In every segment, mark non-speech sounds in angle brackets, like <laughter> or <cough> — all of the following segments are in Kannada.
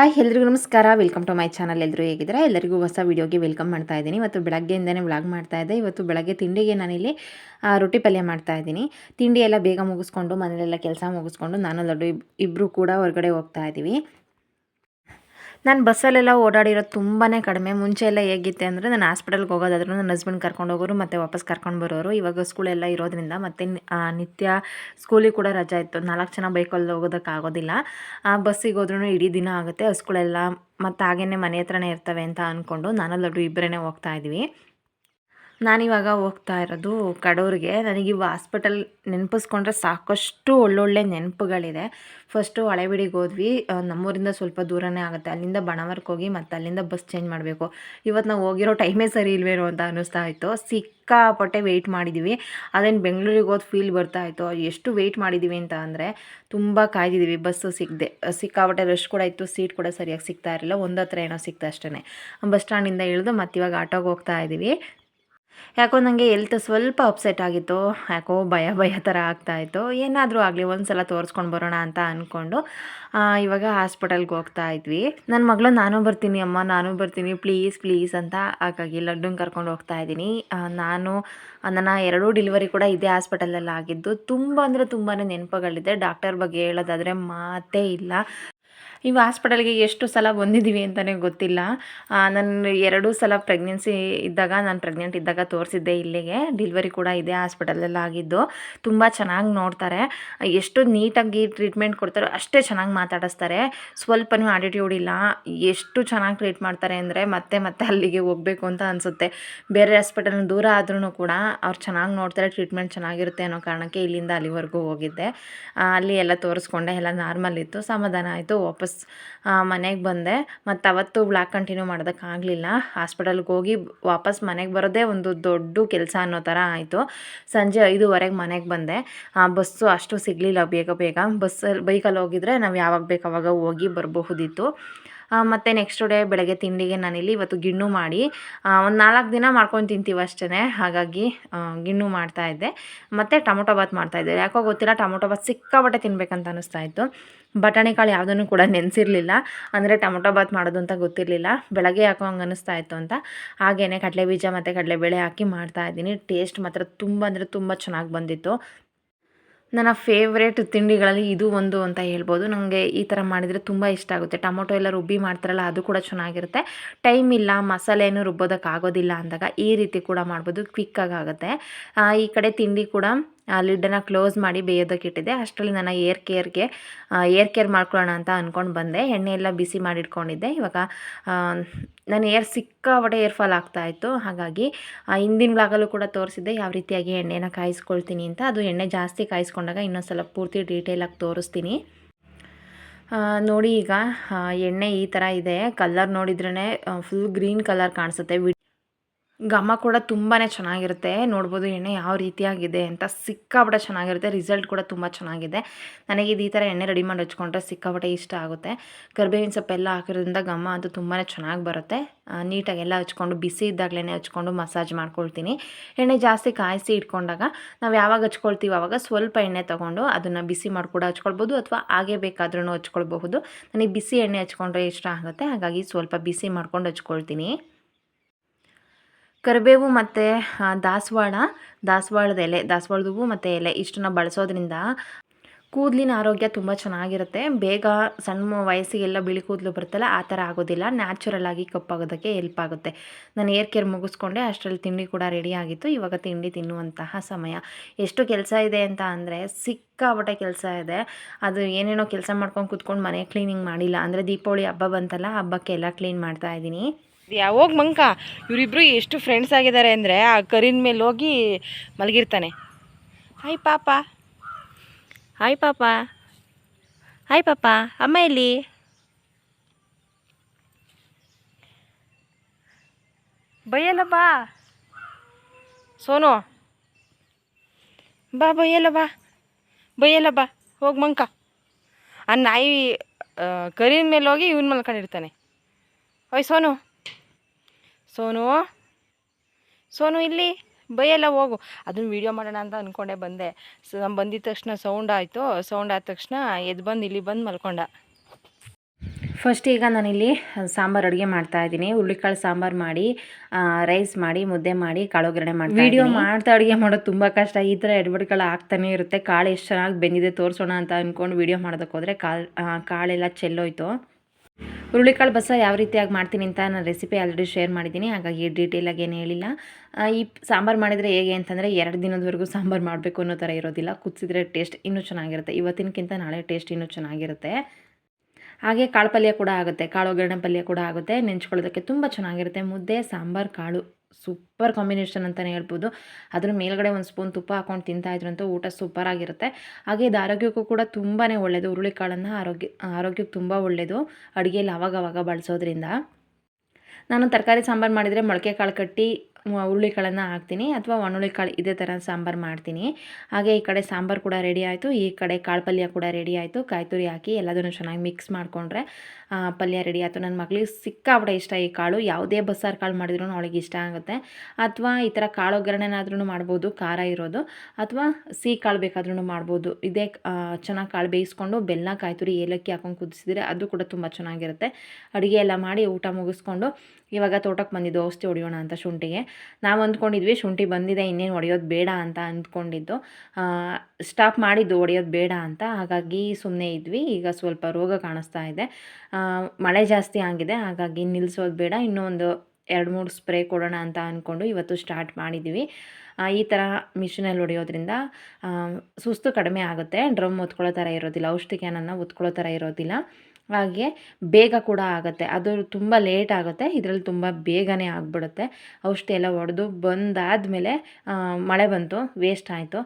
ಹಾಯ್, ಎಲ್ರಿಗೂ ನಮಸ್ಕಾರ. ವೆಲ್ಕಮ್ ಟು ಮೈ ಚಾನಲ್ ಎಲ್ಲರೂ ಹೇಗಿದ್ರೆ ಎಲ್ಲರಿಗೂ ಹೊಸ ವೀಡಿಯೋಗೆ ವೆಲ್ಕಮ್ ಮಾಡ್ತಾ ಇದ್ದೀನಿ. ಇವತ್ತು ಬೆಳಗ್ಗೆಯಿಂದನೇ ವ್ಲಾಗ್ ಮಾಡ್ತಾ ಇದ್ದೆ. ಇವತ್ತು ಬೆಳಗ್ಗೆ ತಿಂಡಿಗೆ ನಾನಿಲ್ಲಿ ರೊಟ್ಟಿ ಪಲ್ಯ ಮಾಡ್ತಾ ಇದ್ದೀನಿ. ತಿಂಡಿ ಎಲ್ಲ ಬೇಗ ಮುಗಿಸ್ಕೊಂಡು ಮನೇಲೆಲ್ಲ ಕೆಲಸ ಮುಗಿಸ್ಕೊಂಡು ನಾನು ಇಬ್ ಇಬ್ಬರು ಕೂಡ ಹೊರಗಡೆ ಹೋಗ್ತಾ ಇದ್ದೀವಿ. ನಾನು ಬಸ್ಸಲ್ಲೆಲ್ಲ ಓಡಾಡಿರೋದು ತುಂಬಾ ಕಡಿಮೆ. ಮುಂಚೆ ಎಲ್ಲ ಹೇಗಿತ್ತೆ ಅಂದರೆ ನಾನು ಹಾಸ್ಪಿಟಲ್ಗೆ ಹೋಗೋದಾದ್ರೂ ನನ್ನ ಹಸ್ಬೆಂಡ್ ಕರ್ಕೊಂಡು ಹೋಗೋರು, ಮತ್ತು ವಾಪಸ್ ಕರ್ಕೊಂಡು ಬರೋರು. ಇವಾಗ ಸ್ಕೂಲೆಲ್ಲ ಇರೋದ್ರಿಂದ ಮತ್ತು ನಿತ್ಯ ಸ್ಕೂಲಿಗೆ ಕೂಡ ರಜಾ ಇತ್ತು. ನಾಲ್ಕು ಜನ ಬೈಕಲ್ಲಿ ಹೋಗೋದಕ್ಕಾಗೋದಿಲ್ಲ ಆ ಬಸ್ಸಿಗೆ ಹೋದ್ರೂ ಇಡೀ ದಿನ ಆಗುತ್ತೆ. ಹಸ್ಗಳೆಲ್ಲ ಮತ್ತು ಹಾಗೇನೆ ಮನೆ ಹತ್ರನೇ ಇರ್ತವೆ ಅಂತ ಅಂದ್ಕೊಂಡು ನಾನು ಲಡ್ಡು ಇಬ್ಬರೇ ಹೋಗ್ತಾ ಇದ್ವಿ. ನಾನಿವಾಗ ಹೋಗ್ತಾ ಇರೋದು ಕಡೂರಿಗೆ. ನನಗೆ ಇವು ಹಾಸ್ಪಿಟಲ್ ನೆನಪಿಸ್ಕೊಂಡ್ರೆ ಸಾಕಷ್ಟು ಒಳ್ಳೊಳ್ಳೆ ನೆನಪುಗಳಿದೆ. ಫಸ್ಟು ಹಳೆಬಿಡಿಗೆ ಹೋದ್ವಿ. ನಮ್ಮೂರಿಂದ ಸ್ವಲ್ಪ ದೂರನೇ ಆಗುತ್ತೆ. ಅಲ್ಲಿಂದ ಬಣವರ್ಕ್ ಹೋಗಿ ಮತ್ತು ಅಲ್ಲಿಂದ ಬಸ್ ಚೇಂಜ್ ಮಾಡಬೇಕು. ಇವತ್ತು ನಾವು ಹೋಗಿರೋ ಟೈಮೇ ಸರಿ ಇಲ್ವೇನೋ ಅಂತ ಅನ್ನಿಸ್ತಾ ಇತ್ತು. ಸಿಕ್ಕಾಪಟ್ಟೆ ವೆಯ್ಟ್ ಮಾಡಿದ್ದೀವಿ ಅದೇನು ಬೆಂಗಳೂರಿಗೆ ಹೋದ ಫೀಲ್ ಬರ್ತಾ ಇತ್ತು. ಎಷ್ಟು ವೆಯ್ಟ್ ಮಾಡಿದ್ದೀವಿ ಅಂತ ಅಂದರೆ ತುಂಬ ಕಾಯ್ದಿದ್ದೀವಿ ಬಸ್ಸು ಸಿಗದೆ, ಸಿಕ್ಕಾಪಟ್ಟೆ ರಶ್ ಕೂಡ ಇತ್ತು. ಸೀಟ್ ಕೂಡ ಸರಿಯಾಗಿ ಸಿಗ್ತಾ ಇರಲಿಲ್ಲ. ಒಂದು ಹತ್ರ ಏನೋ ಸಿಗ್ತಾ ಅಷ್ಟೇ ಬಸ್ ಸ್ಟ್ಯಾಂಡಿಂದ ಇಳಿದು ಮತ್ತಿವಾಗ ಆಟೋಗೆ ಹೋಗ್ತಾ ಇದ್ದೀವಿ. ಯಾಕೋ ನನಗೆ ಎಲ್ತ್ ಸ್ವಲ್ಪ ಅಪ್ಸೆಟ್ ಆಗಿತ್ತು. ಯಾಕೋ ಭಯ ಭಯ ಥರ ಆಗ್ತಾಯಿತ್ತು ಏನಾದರೂ ಆಗಲಿ ಒಂದು ಸಲ ತೋರಿಸ್ಕೊಂಡು ಬರೋಣ ಅಂತ ಅಂದ್ಕೊಂಡು ಇವಾಗ ಹಾಸ್ಪಿಟಲ್ಗೆ ಹೋಗ್ತಾ ಇದ್ವಿ. ನನ್ನ ಮಗಳು, ನಾನು ಬರ್ತೀನಿ ಅಮ್ಮ, ನಾನು ಬರ್ತೀನಿ. ಪ್ಲೀಸ್ ಪ್ಲೀಸ್ ಅಂತ ಹಾಗಾಗಿ ಲಡ್ಡುನ ಕರ್ಕೊಂಡು ಹೋಗ್ತಾ ಇದ್ದೀನಿ. ನಾನು, ನನ್ನ ಎರಡೂ ಡೆಲಿವರಿ ಕೂಡ ಇದೇ ಹಾಸ್ಪಿಟಲಲ್ಲಿ ಆಗಿದ್ದು ತುಂಬ ಅಂದರೆ ತುಂಬಾ ನೆನಪುಗಳಿದೆ. ಡಾಕ್ಟರ್ ಬಗ್ಗೆ ಹೇಳೋದಾದರೆ ಮಾತೇ ಇಲ್ಲ. ಇವು ಹಾಸ್ಪಿಟಲ್ಗೆ ಎಷ್ಟು ಸಲ ಬಂದಿದ್ದೀವಿ ಅಂತಲೇ ಗೊತ್ತಿಲ್ಲ. ನಾನು ಎರಡೂ ಸಲ ಪ್ರೆಗ್ನೆನ್ಸಿ ಇದ್ದಾಗ, ನಾನು ಪ್ರೆಗ್ನೆಂಟ್ ಇದ್ದಾಗ ತೋರಿಸಿದ್ದೆ ಇಲ್ಲಿಗೆ. ಡಿಲ್ವರಿ ಕೂಡ ಇದೆ ಹಾಸ್ಪಿಟಲಲ್ಲಿ ಆಗಿದ್ದು. ತುಂಬ ಚೆನ್ನಾಗಿ ನೋಡ್ತಾರೆ. ಎಷ್ಟು ನೀಟಾಗಿ ಟ್ರೀಟ್ಮೆಂಟ್ ಕೊಡ್ತಾರೋ ಅಷ್ಟೇ ಚೆನ್ನಾಗಿ ಮಾತಾಡಿಸ್ತಾರೆ. ಸ್ವಲ್ಪನೂ ಆಟಿಟ್ಯೂಡ್ ಇಲ್ಲ. ಎಷ್ಟು ಚೆನ್ನಾಗಿ ಟ್ರೀಟ್ ಮಾಡ್ತಾರೆ ಅಂದರೆ ಮತ್ತೆ ಮತ್ತೆ ಅಲ್ಲಿಗೆ ಹೋಗಬೇಕು ಅಂತ ಅನಿಸುತ್ತೆ. ಬೇರೆ ಹಾಸ್ಪಿಟಲ್ ದೂರ ಆದ್ರೂ ಕೂಡ ಅವ್ರು ಚೆನ್ನಾಗಿ ನೋಡ್ತಾರೆ, ಟ್ರೀಟ್ಮೆಂಟ್ ಚೆನ್ನಾಗಿರುತ್ತೆ ಅನ್ನೋ ಕಾರಣಕ್ಕೆ ಇಲ್ಲಿಂದ ಅಲ್ಲಿವರೆಗೂ ಹೋಗಿದ್ದೆ. ಅಲ್ಲಿ ಎಲ್ಲ ತೋರಿಸ್ಕೊಂಡೆ, ಎಲ್ಲ ನಾರ್ಮಲ್ ಇತ್ತು. ಸಮಾಧಾನ ಆಯಿತು. ವಾಪಸ್ ಮನೆಗೆ ಬಂದೆ. ಮತ್ತು ಅವತ್ತು ಬ್ಲಾಕ್ ಕಂಟಿನ್ಯೂ ಮಾಡೋದಕ್ಕಾಗಲಿಲ್ಲ ಹಾಸ್ಪಿಟಲ್ಗೆ ಹೋಗಿ ವಾಪಸ್ ಮನೆಗೆ ಬರೋದೇ ಒಂದು ದೊಡ್ಡ ಕೆಲಸ ಅನ್ನೋ ಥರ ಆಯಿತು. ಸಂಜೆ ಐದುವರೆಗೆ ಮನೆಗೆ ಬಂದೆ. ಬಸ್ಸು ಅಷ್ಟು ಸಿಗಲಿಲ್ಲ ಬೇಗ ಬೇಗ. ಬಸ್ಸಲ್ಲಿ ಬೈಕಲ್ಲಿ ಹೋಗಿದ್ರೆ ನಾವು ಯಾವಾಗ ಬೇಕು ಅವಾಗ ಹೋಗಿ ಬರಬಹುದಿತ್ತು. ಮತ್ತು ನೆಕ್ಸ್ಟ್ ಡೇ ಬೆಳಗ್ಗೆ ತಿಂಡಿಗೆ ನಾನಿಲ್ಲಿ ಇವತ್ತು ಗಿಣ್ಣು ಮಾಡಿ ಒಂದು ನಾಲ್ಕು ದಿನ ಮಾಡ್ಕೊಂಡು ತಿಂತೀವಿ ಅಷ್ಟೇ ಹಾಗಾಗಿ ಗಿಣ್ಣು ಮಾಡ್ತಾ ಇದ್ದೆ. ಮತ್ತು ಟೊಮೊಟೊ ಬಾತ್ ಮಾಡ್ತಾಯಿದ್ದೆ ಯಾಕೋ ಗೊತ್ತಿಲ್ಲ, ಟೊಮೊಟೊ ಬಾತ್ ಸಿಕ್ಕಾಪಟ್ಟೆ ತಿನ್ಬೇಕಂತ ಅನ್ನಿಸ್ತಾ ಇತ್ತು. ಬಟಾಣಿ ಕಾಳು ಯಾವುದನ್ನು ಕೂಡ ನೆನೆಸಿರಲಿಲ್ಲ. ಅಂದರೆ ಟೊಮೊಟೊ ಬಾತ್ ಮಾಡೋದು ಅಂತ ಗೊತ್ತಿರಲಿಲ್ಲ. ಬೆಳಗ್ಗೆ ಯಾಕೋ ಹಂಗೆ ಅನ್ನಿಸ್ತಾ ಇತ್ತು ಅಂತ. ಹಾಗೇ ಕಡಲೆ ಬೀಜ ಮತ್ತು ಕಡಲೆಬೇಳೆ ಹಾಕಿ ಮಾಡ್ತಾ ಇದ್ದೀನಿ. ಟೇಸ್ಟ್ ಮಾತ್ರ ತುಂಬ ಅಂದರೆ ತುಂಬ ಚೆನ್ನಾಗಿ ಬಂದಿತ್ತು. ನನ್ನ ಫೇವ್ರೇಟ್ ತಿಂಡಿಗಳಲ್ಲಿ ಇದು ಒಂದು ಅಂತ ಹೇಳ್ಬೋದು. ನನಗೆ ಈ ಥರ ಮಾಡಿದರೆ ತುಂಬ ಇಷ್ಟ ಆಗುತ್ತೆ. ಟೊಮೊಟೊ ಎಲ್ಲ ರುಬ್ಬಿ ಮಾಡ್ತಾರಲ್ಲ, ಅದು ಕೂಡ ಚೆನ್ನಾಗಿರುತ್ತೆ. ಟೈಮ್ ಇಲ್ಲ ಮಸಾಲೆ ಏನು ರುಬ್ಬೋದಕ್ಕಾಗೋದಿಲ್ಲ ಅಂದಾಗ ಈ ರೀತಿ ಕೂಡ ಮಾಡ್ಬೋದು. ಕ್ವಿಕ್ಕಾಗಿ ಆಗುತ್ತೆ. ಈ ಕಡೆ ತಿಂಡಿ ಕೂಡ ಲಿಡ್ಡನ್ನು ಕ್ಲೋಸ್ ಮಾಡಿ ಬೇಯೋದಕ್ಕೆ ಇಟ್ಟಿದ್ದೆ. ಅಷ್ಟರಲ್ಲಿ ನನ್ನ ಏರ್ ಕೇರ್ಗೆ ಏರ್ ಕೇರ್ ಮಾಡ್ಕೊಳ್ಳೋಣ ಅಂತ ಅಂದ್ಕೊಂಡು ಬಂದೆ. ಎಣ್ಣೆ ಎಲ್ಲ ಬಿಸಿ ಮಾಡಿಟ್ಕೊಂಡಿದ್ದೆ. ಇವಾಗ ನಾನು ಏರ್ ಸಿಕ್ಕಾಪಟ್ಟೆ ಏರ್ ಫಾಲ್ ಆಗ್ತಾ ಇತ್ತು. ಹಾಗಾಗಿ ಆ, ಹಿಂದಿನ ಬ್ಲಾಗಲ್ಲೂ ಕೂಡ ತೋರಿಸಿದ್ದೆ ಯಾವ ರೀತಿಯಾಗಿ ಎಣ್ಣೆನ ಕಾಯಿಸ್ಕೊಳ್ತೀನಿ ಅಂತ. ಅದು ಎಣ್ಣೆ ಜಾಸ್ತಿ ಕಾಯಿಸ್ಕೊಂಡಾಗ ಇನ್ನೊಂದು ಸಲ ಪೂರ್ತಿ ಡೀಟೇಲಾಗಿ ತೋರಿಸ್ತೀನಿ. ನೋಡಿ ಈಗ ಎಣ್ಣೆ ಈ ಥರ ಇದೆ. ಕಲರ್ ನೋಡಿದ್ರೇ ಫುಲ್ ಗ್ರೀನ್ ಕಲರ್ ಕಾಣಿಸುತ್ತೆ. ಘಮ ಕೂಡ ತುಂಬಾ ಚೆನ್ನಾಗಿರುತ್ತೆ. ನೋಡ್ಬೋದು ಎಣ್ಣೆ ಯಾವ ರೀತಿಯಾಗಿದೆ ಅಂತ ಸಿಕ್ಕಾಪಟ್ಟೆ ಚೆನ್ನಾಗಿರುತ್ತೆ. ರಿಸಲ್ಟ್ ಕೂಡ ತುಂಬ ಚೆನ್ನಾಗಿದೆ. ನನಗೆ ಇದು ಈ ಥರ ಎಣ್ಣೆ ರೆಡಿ ಮಾಡಿ ಹಚ್ಕೊಂಡ್ರೆ ಸಿಕ್ಕಾಪಟ್ಟೆ ಇಷ್ಟ ಆಗುತ್ತೆ. ಕರ್ಬೇವಿನ ಸೊಪ್ಪೆಲ್ಲ ಹಾಕಿರೋದ್ರಿಂದ ಘಮ ಅದು ತುಂಬಾ ಚೆನ್ನಾಗಿ ಬರುತ್ತೆ. ನೀಟಾಗಿ ಎಲ್ಲ ಹಚ್ಕೊಂಡು, ಬಿಸಿ ಇದ್ದಾಗಲೇ ಹಚ್ಕೊಂಡು ಮಸಾಜ್ ಮಾಡ್ಕೊಳ್ತೀನಿ. ಎಣ್ಣೆ ಜಾಸ್ತಿ ಕಾಯಿಸಿ ಇಟ್ಕೊಂಡಾಗ ನಾವು ಯಾವಾಗ ಹಚ್ಕೊಳ್ತೀವಿ ಆವಾಗ ಸ್ವಲ್ಪ ಎಣ್ಣೆ ತೊಗೊಂಡು ಅದನ್ನು ಬಿಸಿ ಮಾಡಿ ಕೂಡ ಹಚ್ಕೊಳ್ಬೋದು ಅಥವಾ ಹಾಗೆ ಬೇಕಾದ್ರೂ ಹಚ್ಕೊಳ್ಬಹುದು. ನನಗೆ ಬಿಸಿ ಎಣ್ಣೆ ಹಚ್ಕೊಂಡ್ರೆ ಇಷ್ಟ ಆಗುತ್ತೆ. ಹಾಗಾಗಿ ಸ್ವಲ್ಪ ಬಿಸಿ ಮಾಡ್ಕೊಂಡು ಹಚ್ಕೊಳ್ತೀನಿ. ಕರಿಬೇವು ಮತ್ತು ದಾಸವಾಳ, ದಾಸವಾಳದ ಎಲೆ, ದಾಸವಾಳದ ಹೂವು ಮತ್ತು ಎಲೆ ಇಷ್ಟನ್ನ ಬಳಸೋದ್ರಿಂದ ಕೂದಲಿನ ಆರೋಗ್ಯ ತುಂಬ ಚೆನ್ನಾಗಿರುತ್ತೆ. ಬೇಗ ಸಣ್ಣ ವಯಸ್ಸಿಗೆಲ್ಲ ಬಿಳಿ ಕೂದಲು ಬರುತ್ತಲ್ಲ, ಆ ಥರ ಆಗೋದಿಲ್ಲ. ನ್ಯಾಚುರಲ್ ಆಗಿ ಕಪ್ಪಾಗೋದಕ್ಕೆ ಹೆಲ್ಪ್ ಆಗುತ್ತೆ. ನಾನು ಏರ್ ಕೇರ್ ಮುಗಿಸ್ಕೊಂಡೆ, ಅಷ್ಟರಲ್ಲಿ ತಿಂಡಿ ಕೂಡ ರೆಡಿ ಆಗಿತ್ತು. ಇವಾಗ ತಿಂಡಿ ತಿನ್ನುವಂತಹ ಸಮಯ. ಎಷ್ಟು ಕೆಲಸ ಇದೆ ಅಂತ ಅಂದರೆ, ಸಿಕ್ಕಾಪಟ್ಟೆ ಕೆಲಸ ಇದೆ. ಅದು ಏನೇನೋ ಕೆಲಸ ಮಾಡ್ಕೊಂಡು ಕೂತ್ಕೊಂಡು ಮನೆ ಕ್ಲೀನಿಂಗ್ ಮಾಡಿಲ್ಲ. ಅಂದರೆ ದೀಪಾವಳಿ ಹಬ್ಬ ಬಂತಲ್ಲ ಹಬ್ಬಕ್ಕೆ ಎಲ್ಲ ಕ್ಲೀನ್ ಮಾಡ್ತಾ ಇದ್ದೀನಿ. ಯಾವಾಗ ಮಂಕ ಇವರಿಬ್ಬರು ಎಷ್ಟು ಫ್ರೆಂಡ್ಸ್ ಆಗಿದ್ದಾರೆ ಅಂದರೆ ಆ ಕರಿನ ಮೇಲೆ ಹೋಗಿ ಮಲಗಿರ್ತಾನೆ. ಹಾಯ್ ಪಾಪ. ಹಾಯ್ ಪಾಪ. ಹಾಯ್ ಪಾಪ, ಅಮ್ಮ ಎಲ್ಲಿ? ಬೈಯಲ್ಲ ಬಾ ಸೋನು. ಬಾ ಬೈಯಲ್ಲ ಬಾ ಬೈಯಲ್ಲ ಬಾ ಹೋಗಿ ಮಂಕ. ಆ ನಾಯಿ ಕರಿನ ಮೇಲೆ ಹೋಗಿ ಇವನ್ ಮಲ್ಕೊಂಡಿರ್ತಾನೆ. ಓಯ್, ಸೋನು. ಸೋನು? ಸೋನು ಇಲ್ಲಿ ಬೈಯೆಲ್ಲ ಹೋಗು. ಅದನ್ನ ವೀಡಿಯೋ ಮಾಡೋಣ ಅಂತ ಅಂದ್ಕೊಂಡೆ ಬಂದೆ. ಸೊ ನಾನು ಬಂದಿದ ತಕ್ಷಣ ಸೌಂಡ್ ಆಯಿತು. ಸೌಂಡ್ ಆದ ತಕ್ಷಣ ಎದ್ದು ಬಂದು ಇಲ್ಲಿ ಬಂದು ಮಲ್ಕೊಂಡ. ಫಸ್ಟ್ ಈಗ ನಾನಿಲ್ಲಿ ಸಾಂಬಾರು ಅಡುಗೆ ಮಾಡ್ತಾ ಇದ್ದೀನಿ. ಹುರುಳಿಕಾಳು ಸಾಂಬಾರು ಮಾಡಿ ರೈಸ್ ಮಾಡಿ ಮುದ್ದೆ ಮಾಡಿ ಕಾಳು ಒಗ್ಗರಣೆ ಮಾಡಿ ವಿಡಿಯೋ ಮಾಡ್ತಾ ಅಡುಗೆ ಮಾಡೋದು ತುಂಬ ಕಷ್ಟ. ಈ ಥರ ಎಡ್ಬಡ್ಗಳು ಆಗ್ತಾನೆ ಇರುತ್ತೆ. ಕಾಳು ಎಷ್ಟು ಚೆನ್ನಾಗಿ ಬೆಂದಿದೆ ತೋರಿಸೋಣ ಅಂತ ಅಂದ್ಕೊಂಡು ವಿಡಿಯೋ ಮಾಡೋದಕ್ಕೆ ಹೋದರೆ ಕಾಳು ಕಾಳೆಲ್ಲ ಚೆಲ್ಲೋಯ್ತು. ಹುರುಳಿಕಾಳು ಬಸ ಯಾವ ರೀತಿಯಾಗಿ ಮಾಡ್ತೀನಿ ಅಂತ ನಾನು ರೆಸಿಪಿ ಆಲ್ರೆಡಿ ಶೇರ್ ಮಾಡಿದ್ದೀನಿ, ಹಾಗಾಗಿ ಡೀಟೇಲಾಗಿ ಏನು ಹೇಳಿಲ್ಲ. ಈ ಸಾಂಬಾರು ಮಾಡಿದರೆ ಹೇಗೆ ಅಂತಂದರೆ ಎರಡು ದಿನದವರೆಗೂ ಸಾಂಬಾರು ಮಾಡಬೇಕು ಅನ್ನೋ ಥರ ಇರೋದಿಲ್ಲ, ಕುದಿಸಿದ್ರೆ ಟೇಸ್ಟ್ ಇನ್ನೂ ಚೆನ್ನಾಗಿರುತ್ತೆ, ಇವತ್ತಿನಕ್ಕಿಂತ ನಾಳೆ ಟೇಸ್ಟ್ ಇನ್ನೂ ಚೆನ್ನಾಗಿರುತ್ತೆ. ಹಾಗೆ ಕಾಳು ಪಲ್ಯ ಕೂಡ ಆಗುತ್ತೆ, ಕಾಳು ಒಗ್ಗರಣೆ ಪಲ್ಯ ಕೂಡ ಆಗುತ್ತೆ, ನೆಂಚ್ಕೊಳ್ಳೋದಕ್ಕೆ ತುಂಬ ಚೆನ್ನಾಗಿರುತ್ತೆ, ಮುದ್ದೆ, ಸಾಂಬಾರು, ಕಾಳು. ಸೂಪರ್ ಕಾಂಬಿನೇಷನ್ ಅಂತಲೇ ಹೇಳ್ಬೋದು. ಅದ್ರ ಮೇಲ್ಗಡೆ ಒಂದು ಸ್ಪೂನ್ ತುಪ್ಪ ಹಾಕೊಂಡು ತಿಂತಾ ಇದ್ರಂತೂ ಊಟ ಸೂಪರ್ ಆಗಿರುತ್ತೆ. ಹಾಗೆ ಇದು ಆರೋಗ್ಯಕ್ಕೂ ಕೂಡ ತುಂಬಾ ಒಳ್ಳೆಯದು ಹುರುಳಿಕಾಳನ್ನು ಆರೋಗ್ಯ, ಆರೋಗ್ಯಕ್ಕೆ ತುಂಬ ಒಳ್ಳೆಯದು ಅಡುಗೆಯಲ್ಲಿ ಆವಾಗವಾಗ ಬಳಸೋದ್ರಿಂದ. ನಾನು ತರಕಾರಿ ಸಾಂಬಾರು ಮಾಡಿದರೆ ಮೊಳಕೆ ಕಾಳು ಕಟ್ಟಿ ಹುರುಳಿ ಹುರುಳಿಕಾಳನ್ನು ಹಾಕ್ತೀನಿ. ಅಥವಾ ಒಣಹುಳಿಕಾಳು ಇದೇ ಥರ ಸಾಂಬಾರು ಮಾಡ್ತೀನಿ. ಹಾಗೆ ಈ ಕಡೆ ಸಾಂಬಾರು ಕೂಡ ರೆಡಿ ಆಯಿತು. ಈ ಕಡೆ ಕಾಳು ಪಲ್ಯ ಕೂಡ ರೆಡಿ ಆಯಿತು. ಕಾಯಿ ತುರಿ ಹಾಕಿ ಎಲ್ಲದನ್ನು ಚೆನ್ನಾಗಿ ಮಿಕ್ಸ್ ಮಾಡಿಕೊಂಡ್ರೆ ಪಲ್ಯ ರೆಡಿ ಆಯಿತು. ನನ್ನ ಮಗಳಿಗೆ ಸಿಕ್ಕಾಬಿಡ ಇಷ್ಟ ಈ ಕಾಳು. ಯಾವುದೇ ಬಸ್ಸಾರು ಕಾಳು ಮಾಡಿದ್ರು ಅವಳಿಗೆ ಇಷ್ಟ ಆಗುತ್ತೆ. ಅಥವಾ ಈ ಥರ ಕಾಳು ಒಗ್ಗರಣೆನಾದ್ರೂ ಮಾಡ್ಬೋದು, ಖಾರ ಇರೋದು. ಅಥವಾ ಸಿಹಿ ಕಾಳು ಬೇಕಾದ್ರೂ ಮಾಡ್ಬೋದು. ಇದೇ ಚೆನ್ನಾಗಿ ಕಾಳು ಬೇಯಿಸ್ಕೊಂಡು ಬೆಲ್ಲ ಕಾಯ್ತುರಿ, ಏಲಕ್ಕಿ ಹಾಕೊಂಡು ಕುದಿಸಿದ್ರೆ ಅದು ಕೂಡ ತುಂಬ ಚೆನ್ನಾಗಿರುತ್ತೆ. ಅಡುಗೆ ಎಲ್ಲ ಮಾಡಿ ಊಟ ಮುಗಿಸ್ಕೊಂಡು ಇವಾಗ ತೋಟಕ್ಕೆ ಬಂದಿದ್ದು, ಔಷಧಿ ಹೊಡೆಯೋಣ ಅಂತ ಶುಂಠಿಗೆ. ನಾವು ಅಂದ್ಕೊಂಡಿದ್ವಿ, ಶುಂಠಿ ಬಂದಿದೆ, ಇನ್ನೇನು ಹೊಡೆಯೋದು ಬೇಡ ಅಂತ ಅಂದ್ಕೊಂಡಿದ್ದು. ಸ್ಟಾಪ್ ಮಾಡಿದ್ದು, ಹೊಡೆಯೋದು ಬೇಡ ಅಂತ. ಹಾಗಾಗಿ ಸುಮ್ಮನೆ ಇದ್ವಿ. ಈಗ ಸ್ವಲ್ಪ ರೋಗ ಕಾಣಿಸ್ತಾ ಇದೆ. ಮಳೆ ಜಾಸ್ತಿ ಆಗಿದೆ, ಹಾಗಾಗಿ ನಿಲ್ಲಿಸೋದು ಬೇಡ. ಇನ್ನೂ ಒಂದು ಎರಡು ಮೂರು ಸ್ಪ್ರೇ ಕೊಡೋಣ ಅಂತ ಅಂದ್ಕೊಂಡು ಇವತ್ತು ಸ್ಟಾರ್ಟ್ ಮಾಡಿದ್ದೀವಿ ಈ ಥರ ಮಿಷಿನಲ್ಲಿ ಹೊಡೆಯೋದ್ರಿಂದ ಸುಸ್ತು ಕಡಿಮೆ ಆಗುತ್ತೆ. ಡ್ರಮ್ ಒತ್ಕೊಳ್ಳೋ ಥರ ಇರೋದಿಲ್ಲ, ಔಷಧಿ ಕ್ಯಾನನ್ನು ಒತ್ಕೊಳ್ಳೋ ಥರ ಇರೋದಿಲ್ಲ. ಹಾಗೆ ಬೇಗ ಕೂಡ ಆಗುತ್ತೆ. ಅದು ತುಂಬ ಲೇಟ್ ಆಗುತ್ತೆ. ಇದರಲ್ಲಿ ತುಂಬ ಬೇಗನೆ ಆಗಿಬಿಡುತ್ತೆ. ಔಷಧಿ ಎಲ್ಲ ಹೊಡೆದು ಬಂದಾದಮೇಲೆ ಮಳೆ ಬಂತು ವೇಸ್ಟ್ ಆಯಿತು.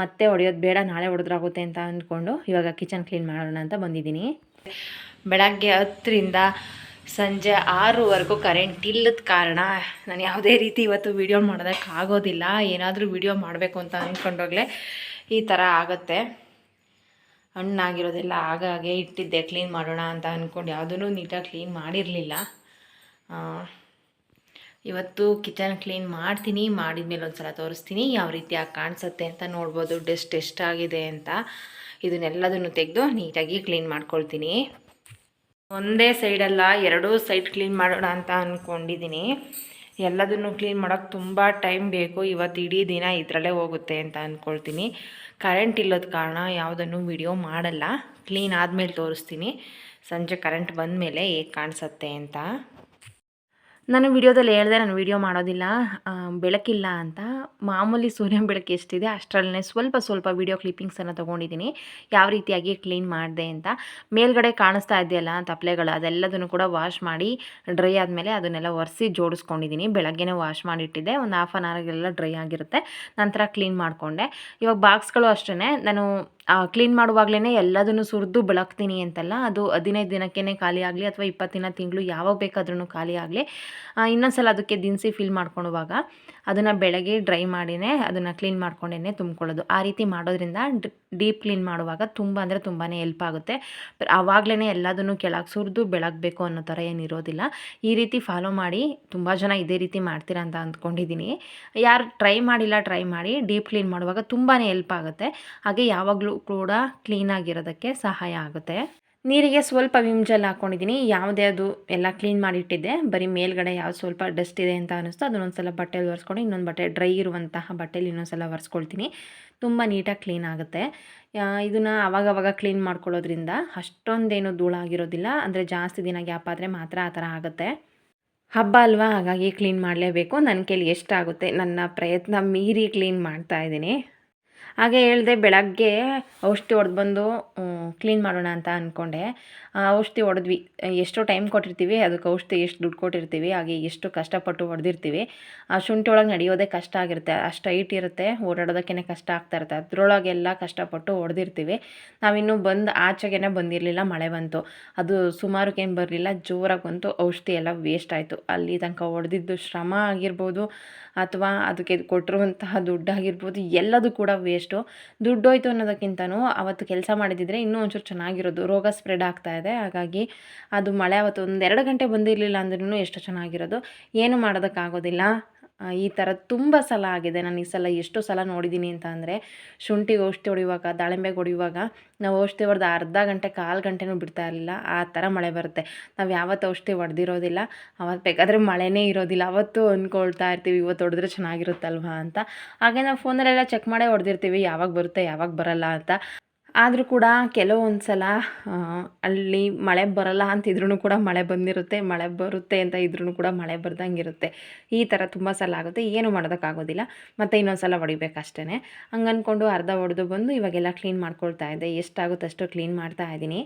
ಮತ್ತೆ ಹೊಡೆಯೋದು ಬೇಡ, ನಾಳೆ ಹೊಡೆದ್ರಾಗುತ್ತೆ ಅಂತ ಅಂದ್ಕೊಂಡು ಇವಾಗ ಕಿಚನ್ ಕ್ಲೀನ್ ಮಾಡೋಣ ಅಂತ ಬಂದಿದ್ದೀನಿ. ಬೆಳಗ್ಗೆ ಹತ್ತರಿಂದ ಸಂಜೆ ಆರೂವರೆಗೂ ಕರೆಂಟ್ ಇಲ್ಲದ ಕಾರಣ ನಾನು ಯಾವುದೇ ರೀತಿ ಇವತ್ತು ವೀಡಿಯೋ ಮಾಡೋದಕ್ಕಾಗೋದಿಲ್ಲ. ಏನಾದರೂ ವೀಡಿಯೋ ಮಾಡಬೇಕು ಅಂತ ಅಂದ್ಕೊಂಡೋಗ್ಲೆ ಈ ಥರ ಆಗುತ್ತೆ. ಹಣ್ಣಾಗಿರೋದೆಲ್ಲ ಆಗಾಗೆ ಇಟ್ಟಿದ್ದೆ, ಕ್ಲೀನ್ ಮಾಡೋಣ ಅಂತ ಅಂದ್ಕೊಂಡು ಯಾವುದೂ ನೀಟಾಗಿ ಕ್ಲೀನ್ ಮಾಡಿರಲಿಲ್ಲ. ಇವತ್ತು ಕಿಚನ್ ಕ್ಲೀನ್ ಮಾಡ್ತೀನಿ, ಮಾಡಿದ್ಮೇಲೆ ಒಂದು ಸಲ ತೋರಿಸ್ತೀನಿ ಯಾವ ರೀತಿಯಾಗಿ ಕಾಣಿಸುತ್ತೆ ಅಂತ ನೋಡ್ಬೋದು, ಡಸ್ಟ್ ಎಷ್ಟಾಗಿದೆ ಅಂತ. ಇದನ್ನೆಲ್ಲದನ್ನು ತೆಗೆದು ನೀಟಾಗಿ ಕ್ಲೀನ್ ಮಾಡ್ಕೊಳ್ತೀನಿ. ಒಂದೇ ಸೈಡಲ್ಲ ಎರಡೂ ಸೈಡ್ ಕ್ಲೀನ್ ಮಾಡೋಣ ಅಂತ ಅಂದ್ಕೊಂಡಿದ್ದೀನಿ ಎಲ್ಲದನ್ನು ಕ್ಲೀನ್ ಮಾಡೋಕ್ಕೆ ತುಂಬ ಟೈಮ್ ಬೇಕು. ಇವತ್ತು ಇಡೀ ದಿನ ಇದರಲ್ಲೇ ಹೋಗುತ್ತೆ ಅಂತ ಅಂದ್ಕೊಳ್ತೀನಿ ಕರೆಂಟ್ ಇಲ್ಲದ ಕಾರಣ ಯಾವುದನ್ನು ವಿಡಿಯೋ ಮಾಡಲ್ಲ. ಕ್ಲೀನ್ ಆದಮೇಲೆ ತೋರಿಸ್ತೀನಿ. ಸಂಜೆ ಕರೆಂಟ್ ಬಂದಮೇಲೆ ಹೇಗೆ ಕಾಣಿಸುತ್ತೆ ಅಂತ. ನಾನು ವಿಡಿಯೋದಲ್ಲಿ ಹೇಳಿದೆ ನಾನು ವಿಡಿಯೋ ಮಾಡೋದಿಲ್ಲ. ಬೆಳಕಿಲ್ಲ ಅಂತ. ಮಾಮೂಲಿ ಸೂರ್ಯನ ಬೆಳಕು ಎಷ್ಟಿದೆ ಅಷ್ಟರಲ್ಲೇ ಸ್ವಲ್ಪ ಸ್ವಲ್ಪ ವಿಡಿಯೋ ಕ್ಲಿಪ್ಪಿಂಗ್ಸನ್ನು ತೊಗೊಂಡಿದ್ದೀನಿ. ಯಾವ ರೀತಿಯಾಗಿ ಕ್ಲೀನ್ ಮಾಡಿದೆ ಅಂತ. ಮೇಲ್ಗಡೆ ಕಾಣಿಸ್ತಾ ಇದೆಯಲ್ಲ ತಪ್ಪಲೆಗಳು ಅದೆಲ್ಲದನ್ನು ಕೂಡ ವಾಶ್ ಮಾಡಿ ಡ್ರೈ ಆದಮೇಲೆ ಅದನ್ನೆಲ್ಲ ಒರೆಸಿ ಜೋಡಿಸ್ಕೊಂಡಿದ್ದೀನಿ. ಬೆಳಗ್ಗೆನೇ ವಾಶ್ ಮಾಡಿಟ್ಟಿದ್ದೆ. ಒಂದು ಹಾಫ್ ಆನ್ ಅವರ್ಗೆಲ್ಲ ಡ್ರೈ ಆಗಿರುತ್ತೆ. ನಂತರ ಕ್ಲೀನ್ ಮಾಡಿಕೊಂಡೆ. ಇವಾಗ ಬಾಕ್ಸ್ಗಳು ಅಷ್ಟೇ ನಾನು ಕ್ಲೀನ್ ಮಾಡುವಾಗಲೇ ಎಲ್ಲದನ್ನು ಸುರಿದು ಬೆಳಗ್ತೀನಿ ಅಂತಲ್ಲ. ಅದು ಹದಿನೈದು ದಿನಕ್ಕೇ ಖಾಲಿ ಆಗಲಿ ಅಥವಾ ಇಪ್ಪತ್ತು ತಿಂಗಳು ಯಾವಾಗ ಬೇಕಾದ್ರೂ ಖಾಲಿ ಆಗಲಿ. ಇನ್ನೊಂದ್ಸಲ ಅದಕ್ಕೆ ದಿನಸಿ ಫಿಲ್ ಮಾಡ್ಕೊಳ್ಳುವಾಗ ಅದನ್ನು ಬೆಳಗ್ಗೆ ಡ್ರೈ ಮಾಡಿನೇ ಅದನ್ನು ಕ್ಲೀನ್ ಮಾಡ್ಕೊಂಡೇ ತುಂಬ್ಕೊಳ್ಳೋದು. ಆ ರೀತಿ ಮಾಡೋದ್ರಿಂದ ಡೀಪ್ ಕ್ಲೀನ್ ಮಾಡುವಾಗ ತುಂಬ ಅಂದರೆ ತುಂಬಾ ಹೆಲ್ಪ್ ಆಗುತ್ತೆ. ಆವಾಗಲೇ ಎಲ್ಲದನ್ನು ಕೆಳಗೆ ಸುರಿದು ಬೆಳಗಬೇಕು ಅನ್ನೋ ಥರ ಏನಿರೋದಿಲ್ಲ ಈ ರೀತಿ ಫಾಲೋ ಮಾಡಿ ತುಂಬ ಜನ ಇದೇ ರೀತಿ ಮಾಡ್ತೀರಾ ಅಂತ ಅಂದ್ಕೊಂಡಿದ್ದೀನಿ ಯಾರು ಟ್ರೈ ಮಾಡಿಲ್ಲ ಟ್ರೈ ಮಾಡಿ ಡೀಪ್ ಕ್ಲೀನ್ ಮಾಡುವಾಗ ತುಂಬಾ ಹೆಲ್ಪ್ ಆಗುತ್ತೆ. ಹಾಗೆ ಯಾವಾಗಲೂ ಕೂಡ ಕ್ಲೀನಾಗಿರೋದಕ್ಕೆ ಸಹಾಯ ಆಗುತ್ತೆ. ನೀರಿಗೆ ಸ್ವಲ್ಪ ವಿಮ್ ಜೆಲ್ ಹಾಕ್ಕೊಂಡಿದ್ದೀನಿ ಯಾವುದೇ ಅದು ಎಲ್ಲ ಕ್ಲೀನ್ ಮಾಡಿಟ್ಟಿದ್ದೆ. ಬರೀ ಮೇಲ್ಗಡೆ ಯಾವ್ದು ಸ್ವಲ್ಪ ಡಸ್ಟ್ ಇದೆ ಅಂತ ಅನ್ನಿಸ್ತು ಅದನ್ನೊಂದು ಸಲ ಬಟ್ಟೆಲಿ ಒರೆಸ್ಕೊಂಡು ಇನ್ನೊಂದು ಬಟ್ಟೆ, ಡ್ರೈ ಇರುವಂತಹ ಬಟ್ಟೆಲಿ ಇನ್ನೊಂದು ಸಲ ಒರೆಸ್ಕೊಳ್ತೀನಿ. ತುಂಬ ನೀಟಾಗಿ ಕ್ಲೀನ್ ಆಗುತ್ತೆ. ಇದನ್ನು ಅವಾಗವಾಗ ಕ್ಲೀನ್ ಮಾಡ್ಕೊಳ್ಳೋದ್ರಿಂದ ಅಷ್ಟೊಂದೇನು ಧೂಳಾಗಿರೋದಿಲ್ಲ ಅಂದರೆ ಜಾಸ್ತಿ ದಿನ ಗ್ಯಾಪ್ ಆದರೆ ಮಾತ್ರ ಆ ಥರ ಆಗುತ್ತೆ. ಹಬ್ಬ ಅಲ್ವಾ? ಹಾಗಾಗಿ ಕ್ಲೀನ್ ಮಾಡಲೇಬೇಕು. ನನ್ನ ಕೈಲಿ ಎಷ್ಟಾಗುತ್ತೆ? ನನ್ನ ಪ್ರಯತ್ನ ಮೀರಿ ಕ್ಲೀನ್ ಮಾಡ್ತಾ ಇದ್ದೀನಿ. ಹಾಗೆ ಹೇಳಿದೆ ಬೆಳಗ್ಗೆ ಔಷಧಿ ಹೊಡೆದು ಬಂದು ಕ್ಲೀನ್ ಮಾಡೋಣ ಅಂತ ಅಂದ್ಕೊಂಡೆ ಔಷಧಿ ಹೊಡೆದ್ವಿ. ಎಷ್ಟೋ ಟೈಮ್ ಕೊಟ್ಟಿರ್ತೀವಿ, ಅದಕ್ಕೆ ಔಷಧಿ ಎಷ್ಟು ದುಡ್ಡು ಕೊಟ್ಟಿರ್ತೀವಿ, ಹಾಗೆ ಎಷ್ಟು ಕಷ್ಟಪಟ್ಟು ಹೊಡೆದಿರ್ತೀವಿ. ಆ ಶುಂಠಿ ಒಳಗೆ ನಡೆಯೋದೇ ಕಷ್ಟ ಆಗಿರುತ್ತೆ. ಅಷ್ಟು ಹೈಟ್ ಇರುತ್ತೆ ಓಡಾಡೋದಕ್ಕೇ ಕಷ್ಟ ಆಗ್ತಾ ಇರುತ್ತೆ. ಅದರೊಳಗೆಲ್ಲ ಕಷ್ಟಪಟ್ಟು ಹೊಡೆದಿರ್ತೀವಿ. ನಾವಿನ್ನೂ ಬಂದು ಆಚೆಗೇನೆ ಬಂದಿರಲಿಲ್ಲ, ಮಳೆ ಬಂತು. ಅದು ಸುಮಾರಕ್ಕೇನು ಬರಲಿಲ್ಲ, ಜೋರಾಗಿ ಬಂತು. ಔಷಧಿ ಎಲ್ಲ ವೇಸ್ಟ್ ಆಯಿತು. ಅಲ್ಲಿ ತನಕ ಹೊಡೆದಿದ್ದು ಶ್ರಮ ಆಗಿರ್ಬೋದು, ಅಥವಾ ಅದಕ್ಕೆ ಕೊಟ್ಟಿರುವಂತಹ ದುಡ್ಡಾಗಿರ್ಬೋದು ಎಲ್ಲದೂ ಕೂಡ ವೇಸ್ಟು. ದುಡ್ಡೋಯ್ತು ಅನ್ನೋದಕ್ಕಿಂತನೂ ಅವತ್ತು ಕೆಲಸ ಮಾಡಿದಿದ್ರೆ ಇನ್ನೂ ಒಂಚೂರು ಚೆನ್ನಾಗಿರೋದು. ರೋಗ ಸ್ಪ್ರೆಡ್ ಆಗ್ತಾ ಇದೆ. ಹಾಗಾಗಿ ಅದು ಮಳೆ ಅವತ್ತು ಒಂದು ಎರಡು ಗಂಟೆ ಬಂದಿರಲಿಲ್ಲ ಅಂದ್ರೂ ಎಷ್ಟು ಚೆನ್ನಾಗಿರೋದು. ಏನು ಮಾಡೋದಕ್ಕಾಗೋದಿಲ್ಲ. ಈ ಥರ ತುಂಬ ಸಲ ಆಗಿದೆ. ನಾನು ಈ ಸಲ ಎಷ್ಟು ಸಲ ನೋಡಿದ್ದೀನಿ ಅಂತ ಅಂದರೆ ಶುಂಠಿಗೆ ಔಷಧಿ ಹೊಡೆಯುವಾಗ, ದಾಳಿಂಬೆಗೆ ಹೊಡೆಯುವಾಗ ನಾವು ಔಷಧಿ ಹೊಡೆದು ಅರ್ಧ ಗಂಟೆ, ಕಾಲು ಗಂಟೆನೂ ಬಿಡ್ತಾ ಇರಲಿಲ್ಲ. ಆ ಥರ ಮಳೆ ಬರುತ್ತೆ. ನಾವು ಯಾವತ್ತು ಔಷಧಿ ಹೊಡೆದಿರೋದಿಲ್ಲ. ಅವತ್ತು ಬೇಕಾದರೆ ಮಳೆನೇ ಇರೋದಿಲ್ಲ. ಅವತ್ತು ಅಂದ್ಕೊಳ್ತಾ ಇರ್ತೀವಿ, ಇವತ್ತು ಹೊಡೆದ್ರೆ ಚೆನ್ನಾಗಿರುತ್ತಲ್ವಾ? ಅಂತ. ಹಾಗೆ ನಾವು ಫೋನಲ್ಲೆಲ್ಲ ಚೆಕ್ ಮಾಡೇ ಹೊಡೆದಿರ್ತೀವಿ. ಯಾವಾಗ ಬರುತ್ತೆ, ಯಾವಾಗ ಬರಲ್ಲ ಅಂತ. ಆದರೂ ಕೂಡ ಕೆಲವೊಂದು ಸಲ ಅಲ್ಲಿ ಮಳೆ ಬರಲ್ಲ ಅಂತಿದ್ರೂ ಕೂಡ ಮಳೆ ಬಂದಿರುತ್ತೆ, ಮಳೆ ಬರುತ್ತೆ ಅಂತ ಇದ್ರೂ ಕೂಡ ಮಳೆ ಬರ್ದಂಗಿರುತ್ತೆ. ಈ ಥರ ತುಂಬ ಸಲ ಆಗುತ್ತೆ, ಏನು ಮಾಡೋದಕ್ಕಾಗೋದಿಲ್ಲ. ಮತ್ತು ಇನ್ನೊಂದು ಸಲ ಹೊಡಿಬೇಕಷ್ಟೇ ಹಂಗೆ ಅಂದ್ಕೊಂಡು ಅರ್ಧ ಹೊಡೆದು ಬಂದು ಇವಾಗೆಲ್ಲ ಕ್ಲೀನ್ ಮಾಡ್ಕೊಳ್ತಾ ಇದ್ದೆ. ಎಷ್ಟಾಗುತ್ತೆ ಅಷ್ಟು ಕ್ಲೀನ್ ಮಾಡ್ತಾ ಇದ್ದೀನಿ.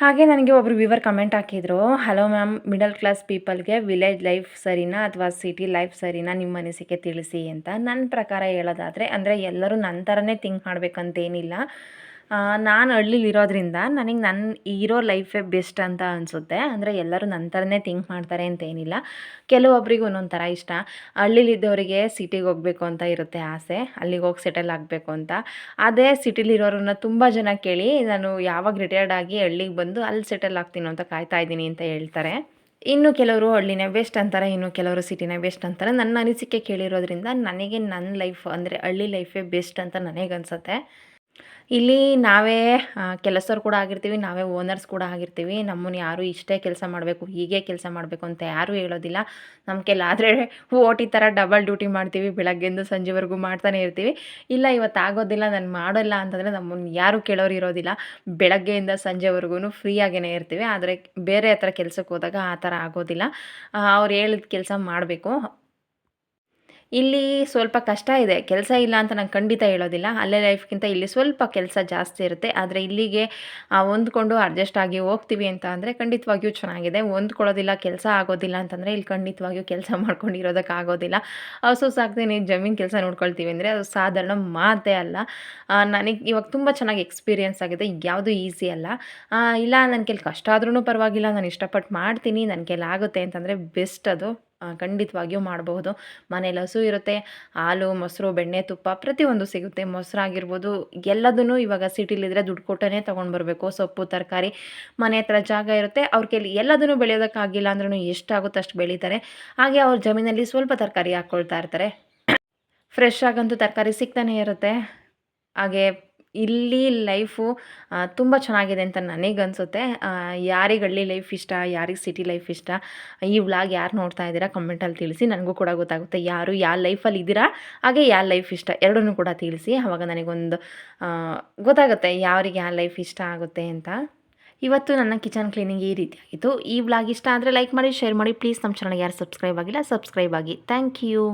ಹಾಗೆ ನನಗೆ ಒಬ್ಬರು ವಿವರ್ ಕಮೆಂಟ್ ಹಾಕಿದರು ಹಲೋ ಮ್ಯಾಮ್ ಮಿಡಲ್ ಕ್ಲಾಸ್ ಪೀಪಲ್ಗೆ ವಿಲೇಜ್ ಲೈಫ್ ಸರಿನಾ ಅಥವಾ ಸಿಟಿ ಲೈಫ್ ಸರಿನಾ ನಿಮ್ಮ ಅನಿಸಿಕೆ ತಿಳಿಸಿ? ಅಂತ ನನ್ನ ಪ್ರಕಾರ ಹೇಳೋದಾದರೆ, ಅಂದರೆ ಎಲ್ಲರೂ ನನ್ನ ಥರನೇ ಥಿಂಕ್ ಮಾಡಬೇಕಂತೇನಿಲ್ಲ. ನಾನು ಹಳ್ಳಿಲಿರೋದ್ರಿಂದ ನನಗೆ ನನ್ನ ಇರೋ ಲೈಫೇ ಬೆಸ್ಟ್ ಅಂತ ಅನಿಸುತ್ತೆ. ಅಂದರೆ ಎಲ್ಲರೂ ನನ್ನ ಥರನೇ ಥಿಂಕ್ ಮಾಡ್ತಾರೆ ಅಂತೇನಿಲ್ಲ ಕೆಲವೊಬ್ರಿಗೆ ಒಂದೊಂದು ಥರ ಇಷ್ಟ. ಹಳ್ಳಿಲಿದ್ದವರಿಗೆ ಸಿಟಿಗೆ ಹೋಗಬೇಕು ಅಂತ ಇರುತ್ತೆ ಆಸೆ. ಅಲ್ಲಿಗೆ ಹೋಗಿ ಸೆಟಲ್ ಆಗಬೇಕು ಅಂತ. ಅದೇ ಸಿಟಿಲಿರೋರನ್ನ ತುಂಬ ಜನ ಕೇಳಿ, ನಾನು ಯಾವಾಗ ರಿಟೈರ್ಡ್ ಆಗಿ ಹಳ್ಳಿಗೆ ಬಂದು ಅಲ್ಲಿ ಸೆಟಲ್ ಆಗ್ತೀನೋ ಅಂತ ಕಾಯ್ತಾ ಇದ್ದೀನಿ ಅಂತ ಹೇಳ್ತಾರೆ. ಇನ್ನು ಕೆಲವರು ಹಳ್ಳಿನೇ ಬೆಸ್ಟ್ ಅಂತಾರೆ, ಇನ್ನು ಕೆಲವರು ಸಿಟಿನೇ ಬೆಸ್ಟ್ ಅಂತಾರೆ. ನನ್ನ ಅನಿಸಿಕೆ ಕೇಳಿರೋದ್ರಿಂದ ನನಗೆ ನನ್ನ ಲೈಫ್ ಅಂದರೆ ಹಳ್ಳಿ ಲೈಫೇ ಬೆಸ್ಟ್ ಅಂತ ನನಗನ್ಸುತ್ತೆ ಇಲ್ಲಿ ನಾವೇ ಕೆಲಸರು ಕೂಡ ಆಗಿರ್ತೀವಿ, ನಾವೇ ಓನರ್ಸ್ ಕೂಡ ಆಗಿರ್ತೀವಿ. ನಮ್ಮನ್ನು ಯಾರು ಇಷ್ಟೇ ಕೆಲಸ ಮಾಡಬೇಕು, ಹೀಗೆ ಕೆಲಸ ಮಾಡಬೇಕು ಅಂತ ಯಾರೂ ಹೇಳೋದಿಲ್ಲ. ನಮ್ಮ ಕೈಲಾದರೆ ಓಟಿ ಥರ ಡಬಲ್ ಡ್ಯೂಟಿ ಮಾಡ್ತೀವಿ, ಬೆಳಗ್ಗೆಯಿಂದ ಸಂಜೆವರೆಗೂ ಮಾಡ್ತಾನೆ ಇರ್ತೀವಿ. ಇಲ್ಲ, ಇವತ್ತು ಆಗೋದಿಲ್ಲ, ನಾನು ಮಾಡೋಲ್ಲ ಅಂತಂದರೆ ನಮ್ಮನ್ನು ಯಾರೂ ಕೇಳೋರು ಇರೋದಿಲ್ಲ. ಬೆಳಗ್ಗೆಯಿಂದ ಸಂಜೆವರೆಗೂ ಫ್ರೀಯಾಗೇ ಇರ್ತೀವಿ. ಆದರೆ ಬೇರೆ ಹತ್ರ ಕೆಲಸಕ್ಕೆ ಹೋದಾಗ ಆ ಥರ ಆಗೋದಿಲ್ಲ. ಅವ್ರು ಹೇಳಿದ ಕೆಲಸ ಮಾಡಬೇಕು. ಇಲ್ಲಿ ಸ್ವಲ್ಪ ಕಷ್ಟ ಇದೆ. ಕೆಲಸ ಇಲ್ಲ ಅಂತ ನಾನು ಖಂಡಿತ ಹೇಳೋದಿಲ್ಲ. ಅಲ್ಲೇ ಲೈಫ್ಗಿಂತ ಇಲ್ಲಿ ಸ್ವಲ್ಪ ಕೆಲಸ ಜಾಸ್ತಿ ಇರುತ್ತೆ. ಆದರೆ ಇಲ್ಲಿಗೆ ಹೊಂದ್ಕೊಂಡು ಅಡ್ಜಸ್ಟ್ ಆಗಿ ಹೋಗ್ತೀವಿ ಅಂತ ಅಂದರೆ ಖಂಡಿತವಾಗಿಯೂ ಚೆನ್ನಾಗಿದೆ. ಹೊಂದ್ಕೊಳ್ಳೋದಿಲ್ಲ, ಕೆಲಸ ಆಗೋದಿಲ್ಲ ಅಂತಂದರೆ ಇಲ್ಲಿ ಖಂಡಿತವಾಗಿಯೂ ಕೆಲಸ <laughs> ಮಾಡ್ಕೊಂಡು ಇರೋದಕ್ಕಾಗೋದಿಲ್ಲ ಹಸು ಸಾಕ್ತೀನಿ. ಜಮೀನು ಕೆಲಸ ನೋಡ್ಕೊಳ್ತೀವಿ ಅಂದರೆ ಅದು ಸಾಧಾರಣ ಮಾತೇ ಅಲ್ಲ. ನನಗೆ ಇವಾಗ ತುಂಬ ಚೆನ್ನಾಗಿ ಎಕ್ಸ್ಪೀರಿಯೆನ್ಸ್ ಆಗಿದೆ. ಯಾವುದು ಈಸಿ ಅಲ್ಲ. ಇಲ್ಲ ನನ್ನ ಕೈಲಿ ಕಷ್ಟ ಆದ್ರೂ ಪರವಾಗಿಲ್ಲ. ನಾನು ಇಷ್ಟಪಟ್ಟು ಮಾಡ್ತೀನಿ. ನನ್ನ ಕೈಲಿ ಆಗುತ್ತೆ ಅಂತಂದರೆ ಬೆಸ್ಟ್ ಅದು. ಖಂಡಿತವಾಗಿಯೂ ಮಾಡಬಹುದು. ಮನೇಲಿ ಹಸು ಇರುತ್ತೆ, ಹಾಲು, ಮೊಸರು, ಬೆಣ್ಣೆ, ತುಪ್ಪ ಪ್ರತಿಯೊಂದು ಸಿಗುತ್ತೆ. ಮೊಸರಾಗಿರ್ಬೋದು, ಎಲ್ಲದನ್ನು ಇವಾಗ ಸಿಟಿಲಿದ್ರೆ ದುಡ್ಡು ಕೊಟ್ಟೇ ತೊಗೊಂಡು ಬರಬೇಕು ಸೊಪ್ಪು, ತರಕಾರಿ, ಮನೆ ಹತ್ರ ಜಾಗ ಇರುತ್ತೆ, ಅವ್ರ ಕೈಲಿ ಎಲ್ಲದನ್ನು ಬೆಳೆಯೋದಕ್ಕಾಗಿಲ್ಲ ಅಂದ್ರೂ ಎಷ್ಟಾಗುತ್ತೋ ಅಷ್ಟು ಬೆಳೀತಾರೆ. ಹಾಗೆ ಅವ್ರ ಜಮೀನಲ್ಲಿ ಸ್ವಲ್ಪ ತರಕಾರಿ ಹಾಕ್ಕೊಳ್ತಾ ಇರ್ತಾರೆ. <coughs> ಫ್ರೆಶ್ ಆಗಂತೂ ತರಕಾರಿ ಸಿಗ್ತಾನೆ ಇರುತ್ತೆ. ಹಾಗೆ ಇಲ್ಲಿ ಲೈಫು ತುಂಬ ಚೆನ್ನಾಗಿದೆ ಅಂತ ನನಗನ್ಸುತ್ತೆ. ಯಾರಿಗೆ ಹಳ್ಳಿ ಲೈಫ್ ಇಷ್ಟ, ಯಾರಿಗೆ ಸಿಟಿ ಲೈಫ್ ಇಷ್ಟ, ಈ ವ್ಲಾಗ್ ಯಾರು ನೋಡ್ತಾ ಇದ್ದೀರಾ ಕಮೆಂಟಲ್ಲಿ ತಿಳಿಸಿ. ನನಗೂ ಕೂಡ ಗೊತ್ತಾಗುತ್ತೆ ಯಾರು ಯಾವ ಲೈಫಲ್ಲಿ ಇದ್ದೀರಾ, ಹಾಗೆ ಯಾವ ಲೈಫ್ ಇಷ್ಟ ಎರಡನ್ನೂ ಕೂಡ ತಿಳಿಸಿ. ಆವಾಗ ನನಗೊಂದು ಗೊತ್ತಾಗುತ್ತೆ ಯಾರಿಗೆ ಯಾವ ಲೈಫ್ ಇಷ್ಟ ಆಗುತ್ತೆ ಅಂತ. ಇವತ್ತು ನನ್ನ ಕಿಚನ್ ಕ್ಲೀನಿಂಗ್ ಈ ರೀತಿ ಆಗಿತ್ತು. ಈ ವ್ಲಾಗ್ ಇಷ್ಟ ಆದರೆ ಲೈಕ್ ಮಾಡಿ, ಶೇರ್ ಮಾಡಿ. ಪ್ಲೀಸ್ ನಮ್ಮ ಚಾನಲ್ಗೆ ಯಾರು ಸಬ್ಸ್ಕ್ರೈಬ್ ಆಗಿಲ್ಲ, ಸಬ್ಸ್ಕ್ರೈಬ್ ಆಗಿ. Thank you.